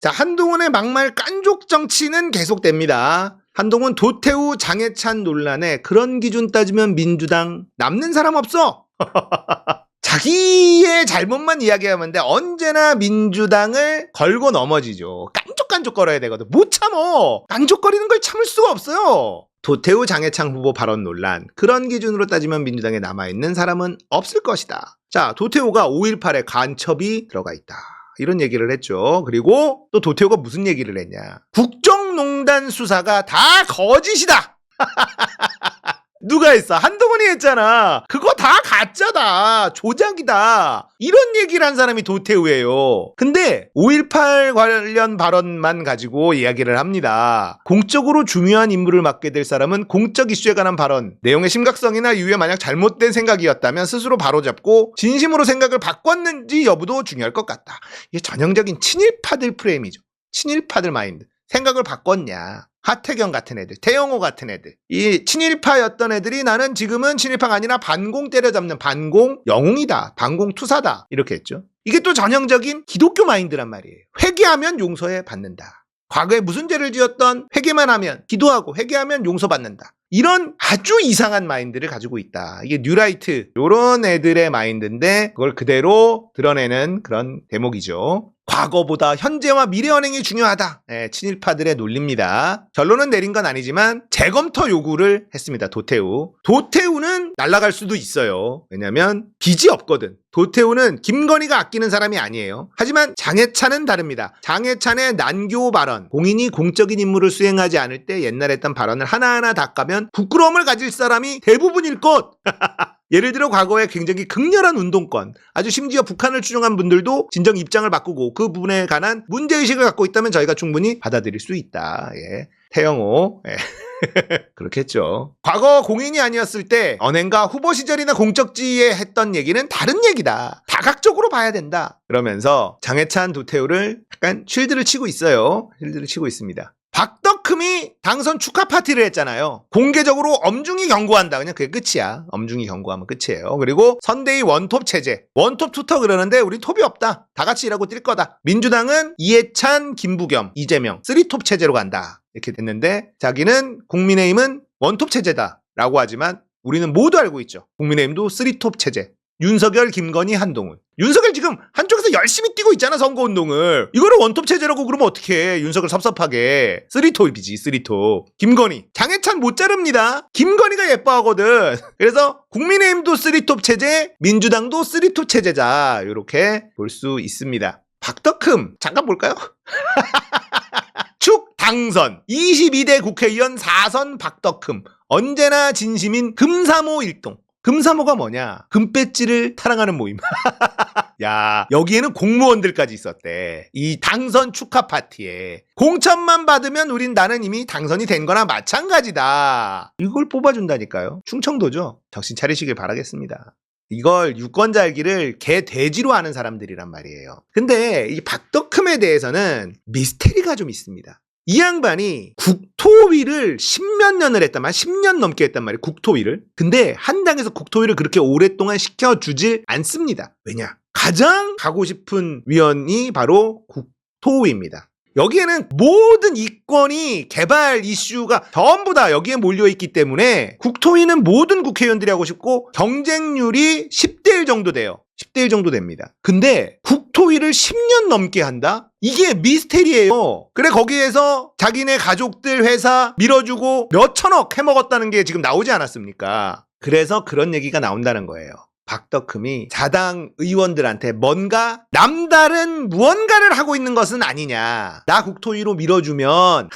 자, 한동훈의 막말 깐족 정치는 계속됩니다. 한동훈 도태우 장해찬 논란에 그런 기준 따지면 민주당 남는 사람 없어. 자기의 잘못만 이야기하면 돼. 언제나 민주당을 걸고 넘어지죠. 깐족깐족 걸어야 되거든. 못 참어. 깐족거리는 걸 참을 수가 없어요. 도태우 장해창 후보 발언 논란. 그런 기준으로 따지면 민주당에 남아있는 사람은 없을 것이다. 자, 도태우가 5.18에 간첩이 들어가 있다. 이런 얘기를 했죠. 그리고 또 도태우가 무슨 얘기를 했냐. 국정농단 수사가 다 거짓이다! 누가 했어? 한동훈이 했잖아. 그거 다 가짜다. 조작이다. 이런 얘기를 한 사람이 도태우예요. 근데 5.18 관련 발언만 가지고 이야기를 합니다. 공적으로 중요한 임무를 맡게 될 사람은 공적 이슈에 관한 발언, 내용의 심각성이나 이유에 만약 잘못된 생각이었다면 스스로 바로잡고 진심으로 생각을 바꿨는지 여부도 중요할 것 같다. 이게 전형적인 친일파들 프레임이죠. 친일파들 마인드. 생각을 바꿨냐. 하태경 같은 애들, 태영호 같은 애들. 이 친일파였던 애들이 나는 지금은 친일파가 아니라 반공 때려잡는 반공 영웅이다. 반공 투사다. 이렇게 했죠. 이게 또 전형적인 기독교 마인드란 말이에요. 회개하면 용서해 받는다. 과거에 무슨 죄를 지었던 회개만 하면 기도하고 회개하면 용서받는다. 이런 아주 이상한 마인드를 가지고 있다. 이게 뉴라이트 요런 애들의 마인드인데 그걸 그대로 드러내는 그런 대목이죠. 과거보다 현재와 미래 언행이 중요하다. 예, 친일파들의 논리입니다. 결론은 내린 건 아니지만 재검토 요구를 했습니다. 도태우. 도태우는 날아갈 수도 있어요. 왜냐면 빚이 없거든. 도태우는 김건희가 아끼는 사람이 아니에요. 하지만 장해찬은 다릅니다. 장해찬의 난교 발언, 공인이 공적인 임무를 수행하지 않을 때 옛날에 했던 발언을 하나하나 닦아면 부끄러움을 가질 사람이 대부분일 것. 예를 들어 과거에 굉장히 극렬한 운동권, 아주 심지어 북한을 추종한 분들도 진정 입장을 바꾸고 그 부분에 관한 문제의식을 갖고 있다면 저희가 충분히 받아들일 수 있다. 예. 태영호. 예. 그렇겠죠. 과거 공인이 아니었을 때 언행과 후보 시절이나 공적지에 했던 얘기는 다른 얘기다. 다각적으로 봐야 된다. 그러면서 장해찬 도태우를 약간 쉴드를 치고 있어요. 쉴드를 치고 있습니다. 박덕흠이 당선 축하 파티를 했잖아요. 공개적으로 엄중히 경고한다. 그냥 그게 끝이야. 엄중히 경고하면 끝이에요. 그리고 선대위 원톱 체제. 원톱 투터 그러는데 우리 톱이 없다. 다 같이 일하고 뛸 거다. 민주당은 이해찬, 김부겸, 이재명 쓰리톱 체제로 간다. 이렇게 됐는데 자기는 국민의힘은 원톱 체제다. 라고 하지만 우리는 모두 알고 있죠. 국민의힘도 쓰리톱 체제. 윤석열, 김건희, 한동훈. 윤석열 지금 한쪽에서 열심히 뛰고 있잖아, 선거운동을. 이거를 원톱 체제라고 그러면 어떡해. 윤석열 섭섭하게. 쓰리톱이지, 쓰리톱. 김건희. 장해찬 못 자릅니다. 김건희가 예뻐하거든. 그래서 국민의힘도 쓰리톱 체제, 민주당도 쓰리톱 체제자. 이렇게 볼 수 있습니다. 박덕흠. 잠깐 볼까요? 축 당선 22대 국회의원 4선 박덕흠 언제나 진심인 금사모 일동 금사모가 뭐냐? 금배지를 타랑하는 모임. 야 여기에는 공무원들까지 있었대. 이 당선 축하 파티에 공천만 받으면 우린 나는 이미 당선이 된 거나 마찬가지다. 이걸 뽑아준다니까요. 충청도죠? 정신 차리시길 바라겠습니다. 이걸 유권자 알기를 개 돼지로 하는 사람들이란 말이에요. 근데 이 박덕흠에 대해서는 미스테리가 좀 있습니다. 이 양반이 국토위를 10몇 년을 했단 말이야. 10년 넘게 했단 말이야. 국토위를. 근데 한 당에서 국토위를 그렇게 오랫동안 시켜주질 않습니다. 왜냐? 가장 가고 싶은 위원이 바로 국토위입니다. 여기에는 모든 이권이 개발 이슈가 전부 다 여기에 몰려있기 때문에 국토위는 모든 국회의원들이 하고 싶고 경쟁률이 10대 1 정도 돼요. 10대 1 정도 됩니다. 근데 국토위를 10년 넘게 한다? 이게 미스테리예요. 그래 거기에서 자기네 가족들 회사 밀어주고 몇 천억 해먹었다는 게 지금 나오지 않았습니까? 그래서 그런 얘기가 나온다는 거예요. 박덕흠이 자당 의원들한테 뭔가 남다른 무언가를 하고 있는 것은 아니냐. 나 국토위로 밀어주면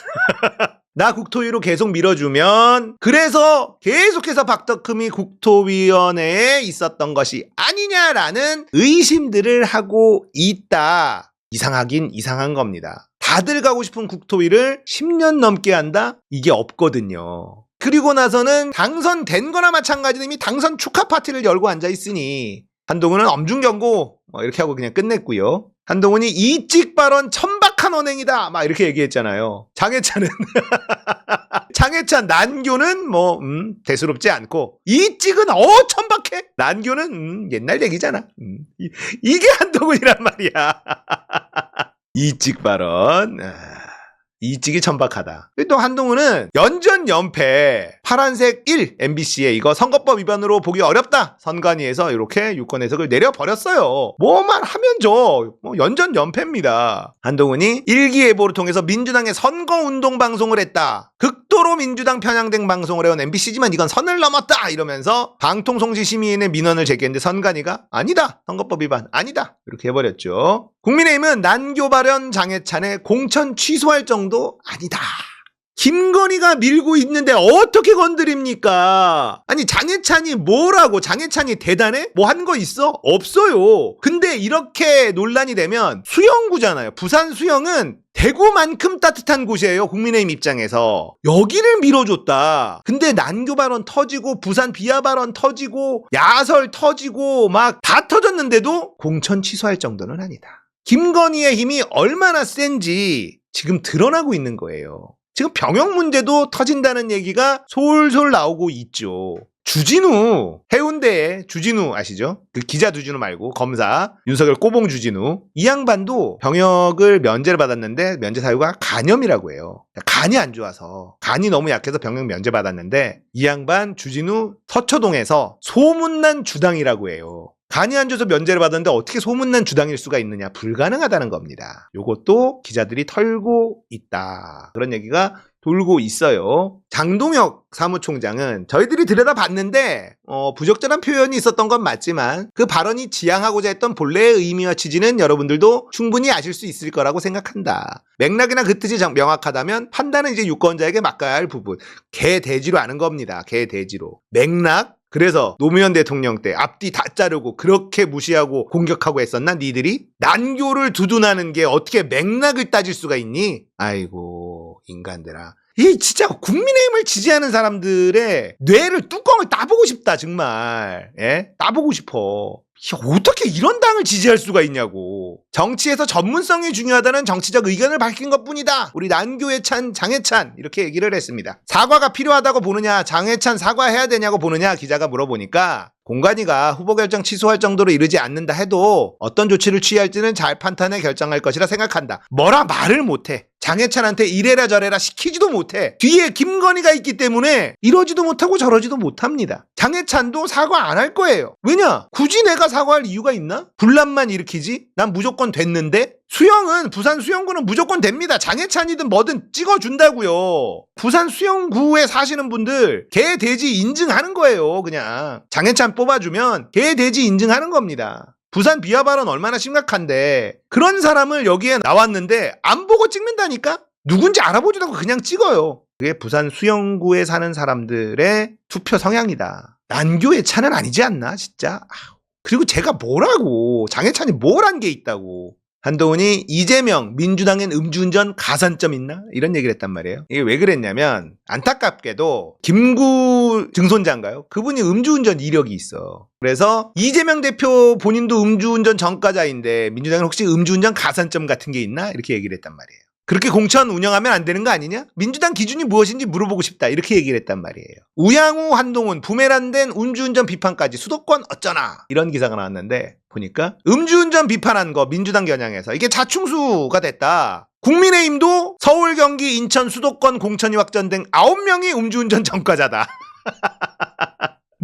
나 국토위로 계속 밀어주면 그래서 계속해서 박덕흠이 국토위원회에 있었던 것이 아니냐라는 의심들을 하고 있다. 이상하긴 이상한 겁니다. 다들 가고 싶은 국토위를 10년 넘게 한다? 이게 없거든요. 그리고 나서는 당선된 거나 마찬가지로 이미 당선 축하 파티를 열고 앉아 있으니 한동훈은 엄중경고 뭐 이렇게 하고 그냥 끝냈고요. 한동훈이 이찍 발언 천 박한 언행이다 막 이렇게 얘기했잖아요. 장해찬은 장해찬 난교는 뭐 음, 대수롭지 않고 이 찍은 어 천박해 난교는 음, 옛날 얘기잖아. 음, 이, 이게 한동훈이란 말이야. 이찍 발언. 아, 이찍이 천박하다. 또 한동훈은 연전 연패 파란색 1 MBC에 이거 선거법 위반으로 보기 어렵다. 선관위에서 이렇게 유권 해석을 내려버렸어요. 뭐만 하면 저뭐 연전 연패입니다. 한동훈이 일기예보를 통해서 민주당의 선거운동 방송을 했다. 극도로 민주당 편향된 방송을 해온 MBC지만 이건 선을 넘었다 이러면서 방통송지심의위원회 민원을 제기했는데 선관위가 아니다 선거법 위반 아니다 이렇게 해버렸죠. 국민의힘은 난교 발언 장해찬의 공천 취소할 정도 아니다. 김건희가 밀고 있는데 어떻게 건드립니까? 아니 장해찬이 뭐라고 장해찬이 대단해? 뭐 한 거 있어? 없어요. 근데 이렇게 논란이 되면 수영구잖아요. 부산 수영은 대구만큼 따뜻한 곳이에요. 국민의힘 입장에서. 여기를 밀어줬다. 근데 난교 발언 터지고 부산 비하 발언 터지고 야설 터지고 막 다 터졌는데도 공천 취소할 정도는 아니다. 김건희의 힘이 얼마나 센지 지금 드러나고 있는 거예요. 지금 병역 문제도 터진다는 얘기가 솔솔 나오고 있죠. 주진우 해운대에 주진우 아시죠? 그 기자 주진우 말고 검사 윤석열 꼬봉 주진우 이 양반도 병역을 면제를 받았는데 면제 사유가 간염이라고 해요. 간이 안 좋아서 간이 너무 약해서 병역 면제 받았는데 이 양반 주진우 서초동에서 소문난 주당이라고 해요. 간이 안 좋아서 면제를 받았는데 어떻게 소문난 주당일 수가 있느냐 불가능하다는 겁니다. 요것도 기자들이 털고 있다. 그런 얘기가 돌고 있어요. 장동혁 사무총장은 저희들이 들여다봤는데 어, 부적절한 표현이 있었던 건 맞지만 그 발언이 지향하고자 했던 본래의 의미와 취지는 여러분들도 충분히 아실 수 있을 거라고 생각한다. 맥락이나 그 뜻이 정- 명확하다면 판단은 이제 유권자에게 맡겨야 할 부분. 개 돼지로 아는 겁니다. 개 돼지로. 맥락 그래서 노무현 대통령 때 앞뒤 다 자르고 그렇게 무시하고 공격하고 했었나? 니들이? 난교를 두둔하는 게 어떻게 맥락을 따질 수가 있니? 아이고 인간들아. 이 진짜 국민의힘을 지지하는 사람들의 뇌를 뚜껑을 따보고 싶다 정말. 예? 따보고 싶어. 야, 어떻게 이런 당을 지지할 수가 있냐고 정치에서 전문성이 중요하다는 정치적 의견을 밝힌 것 뿐이다 우리 난교의 찬 장해찬 이렇게 얘기를 했습니다 사과가 필요하다고 보느냐 장해찬 사과해야 되냐고 보느냐 기자가 물어보니까 공관위가 후보 결정 취소할 정도로 이르지 않는다 해도 어떤 조치를 취할지는 잘 판단해 결정할 것이라 생각한다. 뭐라 말을 못해. 장해찬한테 이래라 저래라 시키지도 못해. 뒤에 김건희가 있기 때문에 이러지도 못하고 저러지도 못합니다. 장해찬도 사과 안 할 거예요. 왜냐? 굳이 내가 사과할 이유가 있나? 분란만 일으키지? 난 무조건 됐는데? 수영은 부산 수영구는 무조건 됩니다. 장해찬이든 뭐든 찍어준다고요. 부산 수영구에 사시는 분들 개 돼지 인증하는 거예요. 그냥 장해찬 뽑아주면 개 돼지 인증하는 겁니다. 부산 비하 발언 얼마나 심각한데 그런 사람을 여기에 나왔는데 안 보고 찍는다니까? 누군지 알아보지도 않고 그냥 찍어요. 그게 부산 수영구에 사는 사람들의 투표 성향이다. 난교의 차는 아니지 않나 진짜. 아우. 그리고 제가 뭐라고 장해찬이 뭘 한 게 있다고. 한동훈이 이재명 민주당엔 음주운전 가산점 있나 이런 얘기를 했단 말이에요. 이게 왜 그랬냐면 안타깝게도 김구 증손자인가요? 그분이 음주운전 이력이 있어. 그래서 이재명 대표 본인도 음주운전 전과자인데 민주당은 혹시 음주운전 가산점 같은 게 있나 이렇게 얘기를 했단 말이에요. 그렇게 공천 운영하면 안 되는 거 아니냐? 민주당 기준이 무엇인지 물어보고 싶다. 이렇게 얘기를 했단 말이에요. 우양우 한동훈 부메란된 음주운전 비판까지 수도권 어쩌나 이런 기사가 나왔는데 보니까 음주운전 비판한 거 민주당 겨냥해서 이게 자충수가 됐다. 국민의힘도 서울, 경기, 인천 수도권 공천이 확정된 9명이 음주운전 전과자다.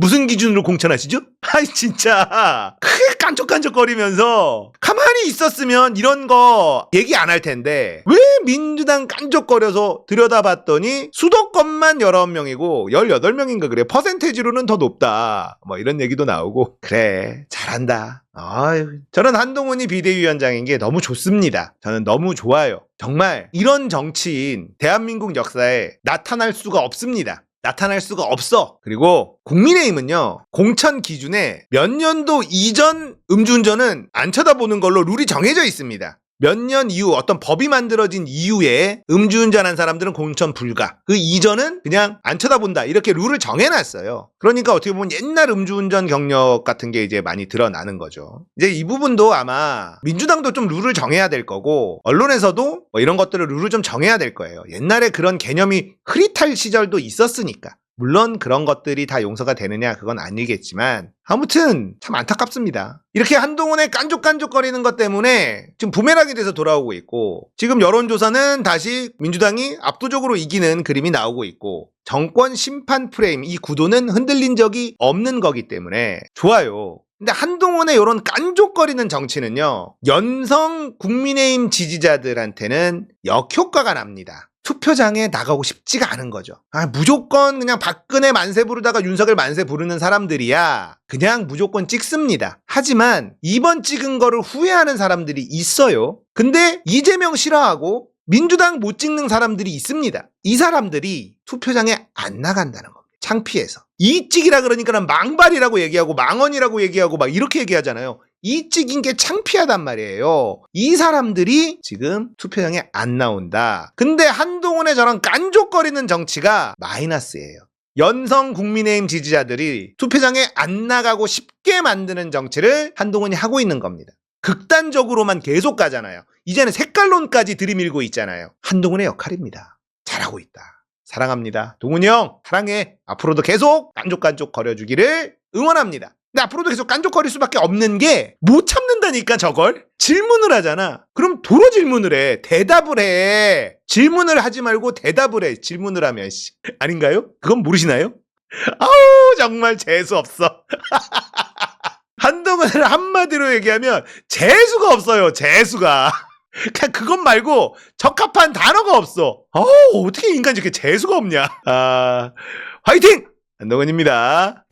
무슨 기준으로 공천하시죠? 아이 진짜. 크게 깐족깐족거리면서 가만히 있었으면 이런 거 얘기 안 할 텐데 왜 민주당 깐족거려서 들여다봤더니 수도권만 19명이고 18명인가 그래. 퍼센테이지로는 더 높다. 뭐 이런 얘기도 나오고. 그래 잘한다. 아유 저는 한동훈이 비대위원장인 게 너무 좋습니다. 저는 너무 좋아요. 정말 이런 정치인 대한민국 역사에 나타날 수가 없습니다 나타날 수가 없어. 그리고 국민의힘은요, 공천 기준에 몇 년도 이전 음주운전은 안 쳐다보는 걸로 룰이 정해져 있습니다. 몇 년 이후 어떤 법이 만들어진 이후에 음주운전한 사람들은 공천 불가. 그 이전은 그냥 안 쳐다본다. 이렇게 룰을 정해놨어요. 그러니까 어떻게 보면 옛날 음주운전 경력 같은 게 이제 많이 드러나는 거죠. 이제 이 부분도 아마 민주당도 좀 룰을 정해야 될 거고 언론에서도 뭐 이런 것들을 룰을 좀 정해야 될 거예요. 옛날에 그런 개념이 흐릿할 시절도 있었으니까. 물론 그런 것들이 다 용서가 되느냐 그건 아니겠지만 아무튼 참 안타깝습니다. 이렇게 한동훈의 깐족깐족거리는 것 때문에 지금 부메랑이 돼서 돌아오고 있고 지금 여론조사는 다시 민주당이 압도적으로 이기는 그림이 나오고 있고 정권 심판 프레임 이 구도는 흔들린 적이 없는 거기 때문에 좋아요. 근데 한동훈의 이런 깐족거리는 정치는요, 연성 국민의힘 지지자들한테는 역효과가 납니다. 투표장에 나가고 싶지가 않은 거죠. 아, 무조건 그냥 박근혜 만세 부르다가 윤석열 만세 부르는 사람들이야. 그냥 무조건 찍습니다. 하지만 이번 찍은 거를 후회하는 사람들이 있어요. 근데 이재명 싫어하고 민주당 못 찍는 사람들이 있습니다. 이 사람들이 투표장에 안 나간다는 겁니다. 창피해서. 이찍이라 그러니까는 망발이라고 얘기하고 망언이라고 얘기하고 막 이렇게 얘기하잖아요. 이 찍인 게 창피하단 말이에요. 이 사람들이 지금 투표장에 안 나온다. 근데 한동훈의 저런 깐족거리는 정치가 마이너스예요. 연성 국민의힘 지지자들이 투표장에 안 나가고 쉽게 만드는 정치를 한동훈이 하고 있는 겁니다. 극단적으로만 계속 가잖아요. 이제는 색깔론까지 들이밀고 있잖아요. 한동훈의 역할입니다. 잘하고 있다. 사랑합니다. 동훈이 형, 사랑해. 앞으로도 계속 깐족깐족 거려주기를 응원합니다. 근데 앞으로도 계속 깐족거릴 수밖에 없는 게 못 참는다니까 저걸? 질문을 하잖아. 그럼 도로 질문을 해. 대답을 해. 질문을 하지 말고 대답을 해. 질문을 하면 씨. 아닌가요? 그건 모르시나요? 아우 정말 재수 없어. 한동훈을 한마디로 얘기하면 재수가 없어요 재수가. 그냥 그것 말고 적합한 단어가 없어. 어우 어떻게 인간이 이렇게 재수가 없냐. 아 화이팅! 한동훈입니다